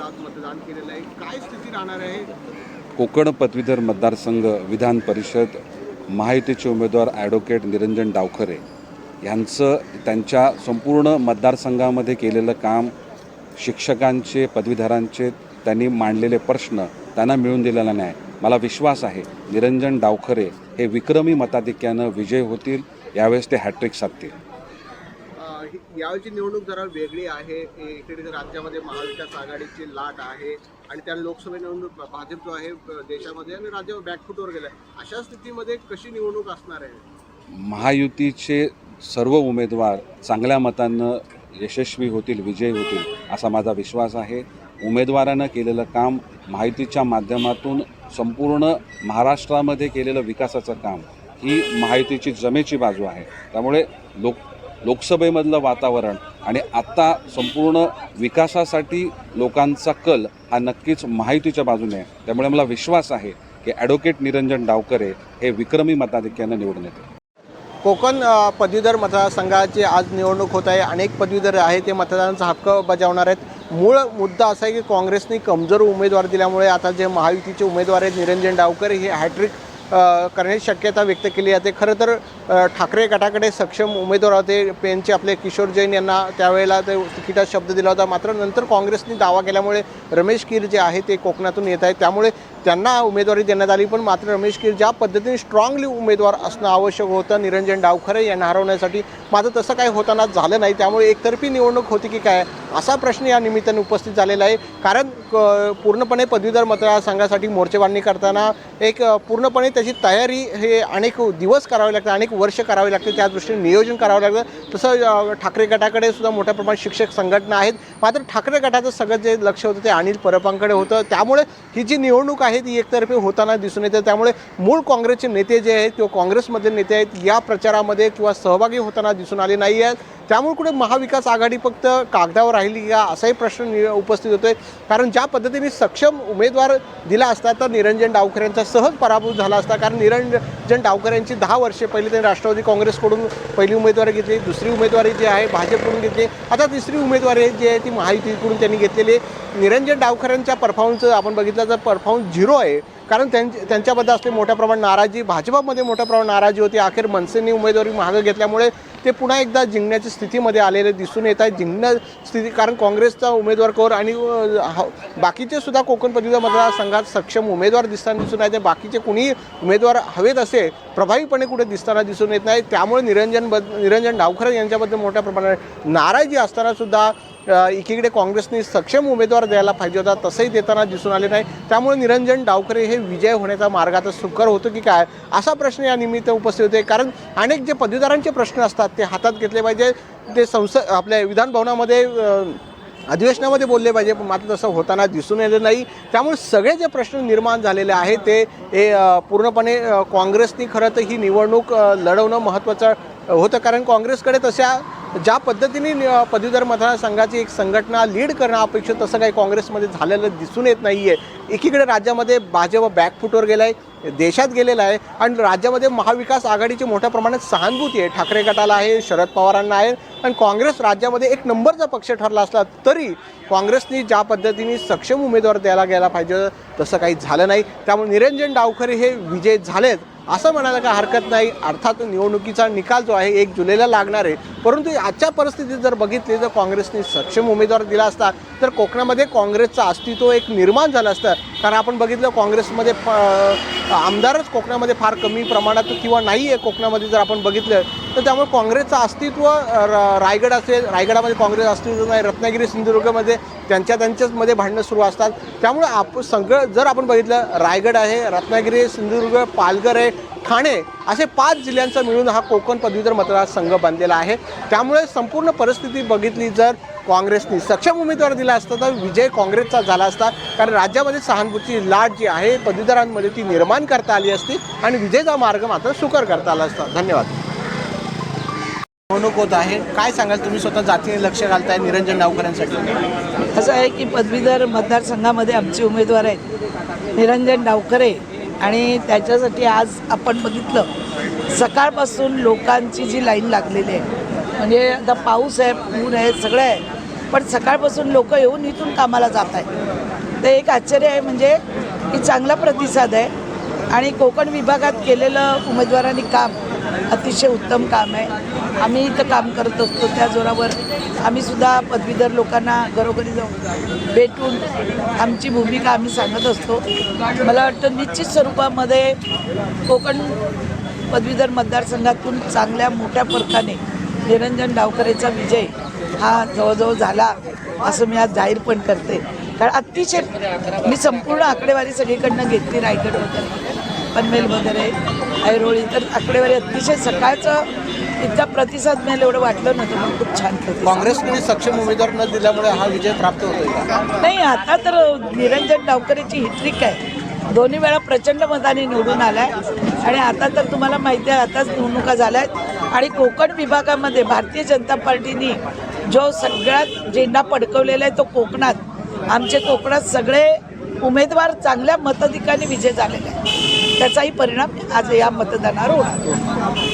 आज मतदान केलेलं आहे. काय स्थिती राहणार आहे? कोकण पदवीधर मतदारसंघ विधान परिषद महायुतीचे उमेदवार ॲडव्होकेट निरंजन डावखरे यांचं त्यांच्या संपूर्ण मतदारसंघामध्ये केलेलं काम शिक्षकांचे पदवीधरांचे त्यांनी मांडलेले प्रश्न त्यांना मिळून दिलेला नाही मला विश्वास आहे निरंजन डावखरे हे विक्रमी मताधिक्यानं विजय होतील यावेळेस ते हॅट्रिक साधतील. यावेळची निवडणूक जरा वेगळी आहे. इकडे राज्यामध्ये महाविकास आघाडीची लाट आहे आणि त्या लोकसभा निवडणूक भाजप जो आहे देशामध्ये आणि राज्यावर बॅकफुटवर आहे अशा स्थितीमध्ये कशी निवडणूक असणार आहे? महायुतीचे सर्व उमेदवार चांगल्या मतानं यशस्वी होतील विजयी होतील असा माझा विश्वास आहे. उमेदवारानं केलेलं काम माहितीच्या माध्यमातून संपूर्ण महाराष्ट्रामध्ये केलेलं विकासाचं काम ही महायुतीची जमेची बाजू आहे. त्यामुळे लोक लोकसभेमधलं वातावरण आणि आत्ता संपूर्ण विकासासाठी लोकांचा कल हा नक्कीच माहितीच्या बाजूने आहे. त्यामुळे मला विश्वास आहे की ॲडव्होकेट निरंजन डावकरे हे विक्रमी मताधिक्यानं निवडून येते कोकण पदवीधर मतदारसंघाची आज निवडणूक होत आहे. अनेक पदवीधर आहे ते मतदारांचा हक्क बजावणार आहेत. मूळ मुद्दा असा आहे की काँग्रेसने कमजोर उमेदवार दिल्यामुळे आता जे महायुतीचे उमेदवार आहेत निरंजन डावकर हे हॅट्रिक करण्याची शक्यता व्यक्त केली जाते खरं तर ठाकरे गटाकडे सक्षम उमेदवार होते. पेनचे आपले किशोर जैन यांना त्यावेळेला ते तिकिटात शब्द दिला होता. मात्र नंतर काँग्रेसने दावा केल्यामुळे रमेश कीर जे आहे ते कोकणातून येत आहेत. त्यामुळे त्यांना उमेदवारी देण्यात आली. पण मात्र रमेश कीर ज्या पद्धतीने स्ट्रॉंगली उमेदवार असणं आवश्यक होतं निरंजन डावखरे यांना हरवण्यासाठी. मात्र तसं काही होताना झालं नाही. त्यामुळे एकतर्फी निवडणूक होती की काय? असा प्रश्न या निमित्ताने उपस्थित झालेला आहे. कारण क- पूर्णपणे पदवीधर मतदारसंघासाठी मोर्चेबांधणी करताना एक पूर्णपणे त्याची तयारी हे अनेक दिवस करावे लागतात अनेक वर्ष करावे लागते त्या दृष्टीने नियोजन करावं लागतं. तसं ठाकरे गटाकडे सुद्धा मोठ्या प्रमाणात शिक्षक संघटना आहेत. मात्र ठाकरे गटाचं सगळं जे लक्ष होतं ते अनिल परबांकडे होतं. त्यामुळे ही जी निवडणूक आहे ती एकतर्फे होताना दिसून येते. त्यामुळे मूळ काँग्रेसचे नेते जे आहेत किंवा काँग्रेसमधले नेते आहेत या प्रचारामध्ये किंवा सहभागी होताना दिसून आले नाही आहेत त्यामुळे कुठे महाविकास आघाडी फक्त कागदावर राहिली का असाही प्रश्न नि- उपस्थित होतोय. कारण ज्या पद्धतीने सक्षम उमेदवार दिला असता तर निरंजन डावकर यांचा सहज पराभूत झाला असता. कारण निरंजन डावकर यांची दहा वर्षे पहिले त्यांनी राष्ट्रवादी काँग्रेसकडून पहिली उमेदवारी घेतली दुसरी उमेदवारी जी आहे भाजपकडून घेतली. आता तिसरी उमेदवारी जी आहे ती महायुतीकडून त्यांनी घेतलेली आहे. निरंजन डावकरांच्या परफॉर्मन्स आपण बघितलं तर परफॉर्मन्स झिरो आहे. कारण त्यांच्या त्यांच्याबद्दल असली मोठ्या प्रमाणात नाराजी भाजपामध्ये मोठ्या प्रमाणात नाराजी होती. अखेर मनसेने उमेदवारी मागं घेतल्यामुळे ते पुन्हा एकदा जिंकण्याच्या स्थितीमध्ये आलेले दिसून येत आहे. जिंकण्या स्थिती कारण काँग्रेसचा उमेदवार कोर आणि बाकीचे सुद्धा कोकण पदवीधर मतदारसंघात सक्षम उमेदवार दिसताना दिसून येते बाकीचे कुणी उमेदवार हवेत असे प्रभावीपणे कुठे दिसताना दिसून येत नाही. त्यामुळे निरंजन बद निरंजन डावखरे यांच्याबद्दल मोठ्या प्रमाणात नाराजी असताना सुद्धा एकीकडे काँग्रेसने सक्षम उमेदवार द्यायला पाहिजे होता तसंही देताना दिसून आले नाही. त्यामुळे निरंजन डावकरे हे विजय होण्याचा मार्ग आता सुकर होतो की काय? असा प्रश्न या निमित्त उपस्थित होते. कारण अनेक जे पदवीधरांचे प्रश्न असतात ते हातात घेतले पाहिजे. ते संसद आपल्या विधानभवनामध्ये अधिवेशनामध्ये बोलले पाहिजे पण मात्र तसं होताना दिसून येत नाही. त्यामुळे सगळे जे प्रश्न निर्माण झालेले आहेत ते हे पूर्णपणे काँग्रेसनी खरं तर ही निवडणूक लढवणं महत्त्वाचं होतं. कारण काँग्रेसकडे तशा ज्या पद्धतीने पदवीधर मतदारसंघाची एक संघटना लीड करणं अपेक्षित तसं काही काँग्रेसमध्ये झालेलं दिसून येत नाही आहे एकीकडे राज्यामध्ये भाजप बॅकफुटवर गेला आहे देशात गेलेला आहे आणि राज्यामध्ये महाविकास आघाडीची मोठ्या प्रमाणात सहानुभूती आहे. ठाकरे गटाला आहे शरद पवारांना आहे आणि काँग्रेस राज्यामध्ये एक नंबरचा पक्ष ठरला असला तरी काँग्रेसनी ज्या पद्धतीने सक्षम उमेदवार द्यायला गेला पाहिजे तसं काही झालं नाही. त्यामुळे निरंजन डावखरे हे विजय झालेत. असं म्हणायला काय हरकत नाही. अर्थात निवडणुकीचा निकाल जो आहे एक जुलैला लागणार आहे. परंतु आजच्या परिस्थितीत जर बघितली तर काँग्रेसने सक्षम उमेदवार दिला असता तर कोकणामध्ये काँग्रेसचं अस्तित्व एक निर्माण झालं असतं. कारण आपण बघितलं काँग्रेसमध्ये प- आमदारच कोकणामध्ये फार कमी प्रमाणात किंवा नाही आहे कोकणामध्ये जर आपण बघितलं तर त्यामुळे काँग्रेसचं अस्तित्व र- रायगड असेल रायगडामध्ये काँग्रेस अस्तित्व नाही रत्नागिरी सिंधुदुर्गमध्ये त्यांच्या त्यांच्याच मध्ये भांडणं सुरू असतात. त्यामुळे आप सगळं जर आपण बघितलं रायगड आहे रत्नागिरी सिंधुदुर्ग पालघर आहे ठाणे असे पाच जिल्ह्यांचा मिळून हा कोकण पदवीधर मतदारसंघ बनलेला आहे. त्यामुळे संपूर्ण परिस्थिती बघितली जर काँग्रेसने सक्षम उमेदवार दिला असता तर विजय काँग्रेसचा झाला असता. कारण राज्यामध्ये सहानुभूती लाट जी आहे पदवीधरांमध्ये ती निर्माण करता आली असती आणि विजयचा मार्ग मात्र सुकर करता आला असता. धन्यवाद. निवडणूक होत आहे. काय सांगाल? तुम्ही स्वतः जातीने लक्ष घालताय निरंजन डावकरांसाठी. असं आहे की पदवीधर मतदारसंघामध्ये आमचे उमेदवार आहेत. निरंजन डावकरे आणि त्याच्यासाठी आज आपण बघितलं सकाळपासून लोकांची जी लाईन लागलेली आहे. म्हणजे आता पाऊस आहे ऊन आहे सगळं आहे. पण सकाळपासून लोक येऊन इथून कामाला जात आहेत. ते एक आश्चर्य आहे म्हणजे की चांगला प्रतिसाद आहे आणि कोकण विभागात केलेलं उमेदवारांनी काम अतिशय उत्तम काम आहे. आम्ही इथं काम करत असतो त्या जोरावर आम्ही सुद्धा पदवीधर लोकांना घरोघरी जाऊन भेटून आमची भूमिका आम्ही सांगत असतो. मला वाटतं निश्चित स्वरूपामध्ये कोकण पदवीधर मतदारसंघातून चांगल्या मोठ्या फरकाने निरंजन डावकरेचा विजय हा जवळजवळ झाला असं मी आज जाहीर पण करते. कारण अतिशय मी संपूर्ण आकडेवारी सगळीकडनं घेतली रायगड वगैरे पनवेल वगैरे ऐरोळी तर आकडेवारी अतिशय सकाळचं इतका प्रतिसाद मिळेल एवढं वाटलं नव्हतं पण खूप छान काँग्रेसकडे सक्षम उमेदवार न दिल्यामुळे हा विजय प्राप्त होतोय का? नाही आता तर निरंजन डावकरेची ही ट्रिक आहे. दोन्ही वेळा प्रचंड मताने निवडून आलाय. आणि आता तर तुम्हाला माहिती आहे आताच निवडणुका झाल्या आहेत आणि कोकण विभागामध्ये भारतीय जनता पार्टीनी जो सगळ्यात झेंडा पडकवलेला आहे तो कोकणात. आमचे कोकणात सगळे उमेदवार चांगल्या मताधिकाने विजय झालेले आहेत त्याचाही परिणाम आज या मतदानावर होणार